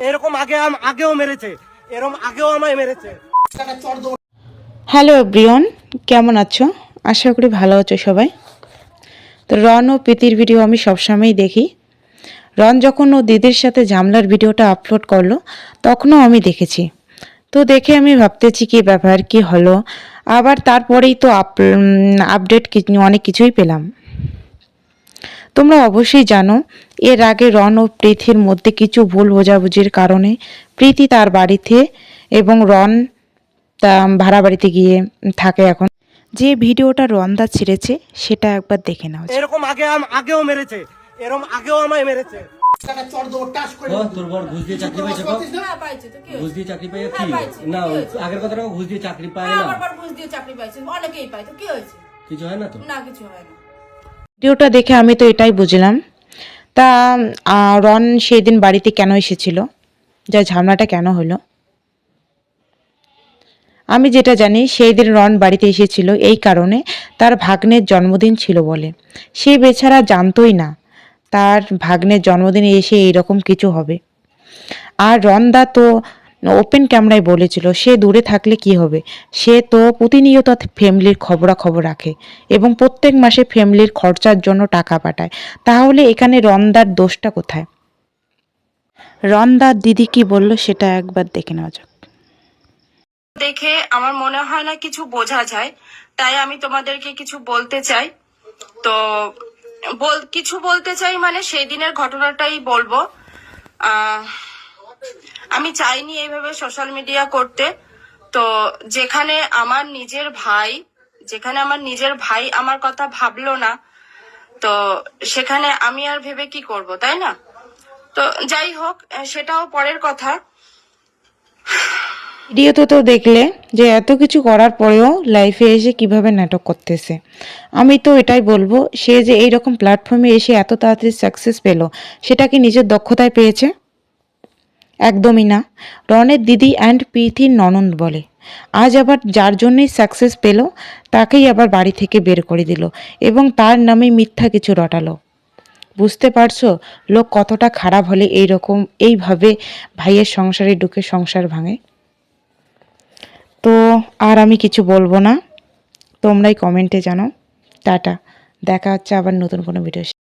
এরকম আগে আগেও মেরেছে। এরকম আগেও আমায় মেরেছে। হ্যালো এভরিওয়ান, কেমন আছো? আশা করি ভালো আছো সবাই। তো রন ও প্রীতির ভিডিও আমি সবসময়ই দেখি। রন যখন ও দিদির সাথে ঝামলার ভিডিওটা আপলোড করল, তখনও আমি দেখেছি। তো দেখে আমি ভাবতেছি কি ব্যাপার, কি হলো। আবার তারপরেই তো আপ আপডেট অনেক কিছুই পেলাম। তোমরা অবশ্যই জানো এর আগে রন ও প্রীতির মধ্যে কিছু ভুল বোঝাবুঝির কারণে প্রীতি তার বাড়িতে এবং রন তা ভাড়া বাড়িতে গিয়ে থাকে এখন। যে ভিডিওটা রন্দা ছেড়েছে সেটা একবার দেখে নাও। এরকম আগে আগেও মেরেছে। এরকম আগেও আমায় মেরেছে। কিছু হয় না তো? না কিছু হয় না। ভিডিওটা দেখে আমি তো এটাই বুঝলাম। তা রন সেই দিন বাড়িতে কেন এসেছিল? যা ঝামেলাটা কেন হলো? আমি যেটা জানি সেই দিন রন বাড়িতে এসেছিল এই কারণে তার ভাগ্নের জন্মদিন ছিল বলে। সে বেচারা জানতোই না তার ভাগ্নের জন্মদিনে এসে এইরকম কিছু হবে। আর রনদা তো ওপেন ক্যামেরায় বলেছিল সে দূরে থাকলে কি হবে? সে তো প্রতিনিয়ত ফ্যামিলির খবরাখবর রাখে এবং প্রত্যেক মাসে ফ্যামিলির খরচার জন্য টাকা পাঠায়। তাহলে এখানে রনদার দোষটা কোথায়? রনদার দিদি কি বলল সেটা একবার দেখে নেওয়া যাক। দেখে আমার মনে হয় না কিছু বোঝা যায় তাই আমি তোমাদেরকে কিছু বলতে চাই। তো বল কিছু বলতে চাই মানে সেই দিনের ঘটনাটাই বলব। আহ, আমি চাইনি এইভাবে সোশ্যাল মিডিয়া করতে। তো যেখানে আমার নিজের ভাই, যেখানে আমার নিজের ভাই আমার কথা ভাবলো না, তো সেখানে আমি আর ভেবে কি করব, তাই না? তো যাই হোক সেটাও পরের কথা। ভিডিওতে তো দেখলে যে এত কিছু করার পরেও লাইফে এসে কীভাবে নাটক করতেছে। আমি তো এটাই বলব, সে যে এই রকম প্ল্যাটফর্মে এসে এত তাড়াতাড়ি সাকসেস পেল, সেটা কি নিজের দক্ষতায় পেয়েছে? একদমই না। রনের দিদি অ্যান্ড প্রীতির ননন্দ বলে। আজ আবার যার জন্যই সাকসেস পেল, তাকেই আবার বাড়ি থেকে বের করে দিল এবং তার নামে মিথ্যা কিছু রটালো। বুঝতে পারছ? লোক কতটা খারাপ হলে এই রকম এইভাবে ভাইয়ের সংসারে ঢুকে সংসার ভাঙে? তো আর আমি কিছু বলব না। তোমরাই কমেন্টে জানো টাটা। দেখা হচ্ছে আবার নতুন কোনো ভিডিও